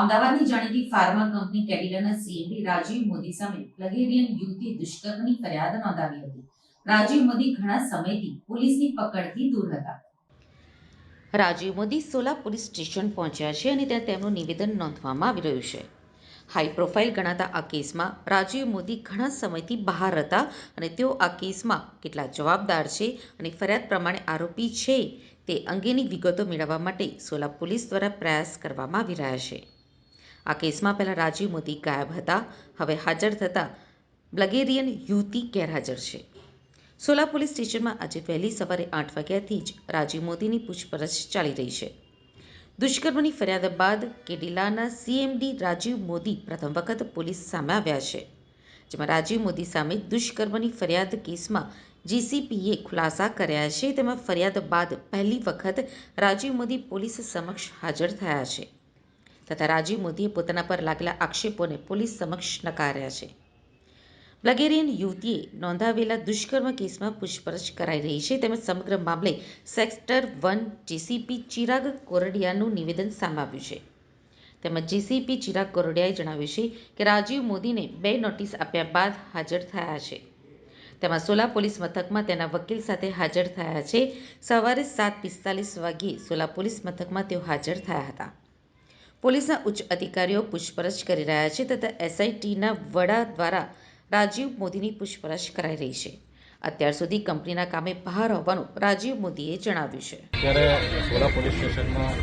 અમદાવાદની જાણીતી pharma company કેડિલાના સીએમડી રાજીવ મોદી સામે પ્લગેરિયન યુવતી દુષ્કર્મની ફરિયાદ નોંધાવી હતી. રાજીવ મોદી ઘણા સમયથી પોલીસની પકડથી દૂર હતા. રાજીવ મોદી સોલા પોલીસ સ્ટેશન પહોંચ્યા છે અને ત્યાં તેમનું નિવેદન નોંધવામાં આવી રહ્યું છે. હાઈ પ્રોફાઇલ ગણાતા આ કેસમાં રાજીવ મોદી ઘણા સમયથી બહાર હતા અને તેઓ આ કેસમાં કેટલા જવાબદાર છે અને ફરિયાદ પ્રમાણે આરોપી છે તે અંગેની વિગતો મેળવવા માટે સોલા પોલીસ દ્વારા પ્રયાસ કરવામાં આવી રહ્યા છે. આ કેસમાં પહેલાં રાજીવ મોદી ગાયબ હતા, હવે હાજર થતાં બ્લગેરિયન યુવતી ગેરહાજર છે. સોલા પોલીસ સ્ટેશનમાં આજે વહેલી સવારે આઠ વાગ્યાથી જ રાજીવ મોદીની પૂછપરછ ચાલી રહી છે. દુષ્કર્મની ફરિયાદ બાદ કેડિલાના સીએમડી રાજીવ મોદી પ્રથમ વખત પોલીસ સામે આવ્યા છે, જેમાં રાજીવ મોદી સામે દુષ્કર્મની ફરિયાદ કેસમાં જીસીપીએ ખુલાસા કર્યા છે. તેમાં ફરિયાદ બાદ પહેલી વખત રાજીવ મોદી પોલીસ સમક્ષ હાજર થયા છે. તથા રાજીવ મોદીએ પોતાના પર લાગેલા આક્ષેપોને પોલીસ સમક્ષ નકાર્યા છે. બ્લગેરિયન યુવતીએ નોંધાવેલા દુષ્કર્મ કેસમાં પૂછપરછ કરાઈ રહી છે. તેમજ સમગ્ર મામલે સેક્ટર વન જીસીપી ચિરાગ કોરડિયાનું નિવેદન સામે છે. તેમજ જીસીપી ચિરાગ કોરડિયાએ જણાવ્યું છે કે રાજીવ મોદીને બે નોટિસ આપ્યા બાદ હાજર થયા છે. તેમાં સોલા પોલીસ મથકમાં તેના વકીલ સાથે હાજર થયા છે. સવારે સાત પિસ્તાલીસ વાગ્યે સોલા પોલીસ મથકમાં તેઓ હાજર થયા હતા. પોલીસના ઉચ્ચ અધિકારીઓ પૂછપરછ કરી રહ્યા છે તથા એસઆઈટીના વડા દ્વારા રાજીવ મોદીની પૂછપરછ કરાઈ રહી છે. અત્યાર સુધી કંપનીના કામે બહાર હોવાનું રાજીવ મોદીએ જણાવ્યું છે. ત્યારે સોલા પોલીસ સ્ટેશનમાં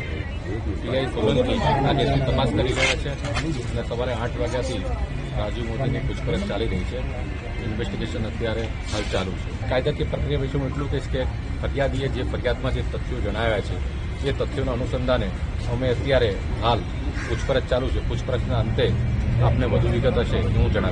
પીઆઈ સોલંકી આ તપાસ કરી રહ્યા છે અને સવારે આઠ વાગ્યાથી રાજીવ મોદીની પૂછપરછ ચાલી રહી છે. ઇન્વેસ્ટિગેશન અત્યારે હાલ ચાલુ છે. કાયદાકીય પ્રક્રિયા વિશે હું એટલું કહીશ કે ફરિયાદીએ જે ફરિયાદમાં જે તથ્યો જણાવ્યા છે એ તથ્યોના અનુસંધાને અમે અત્યારે હાલ પૂછપરછ ચાલુ છે. પૂછપરછના અંતે આપને વધુ વિગત હશે હું જણાવીશ.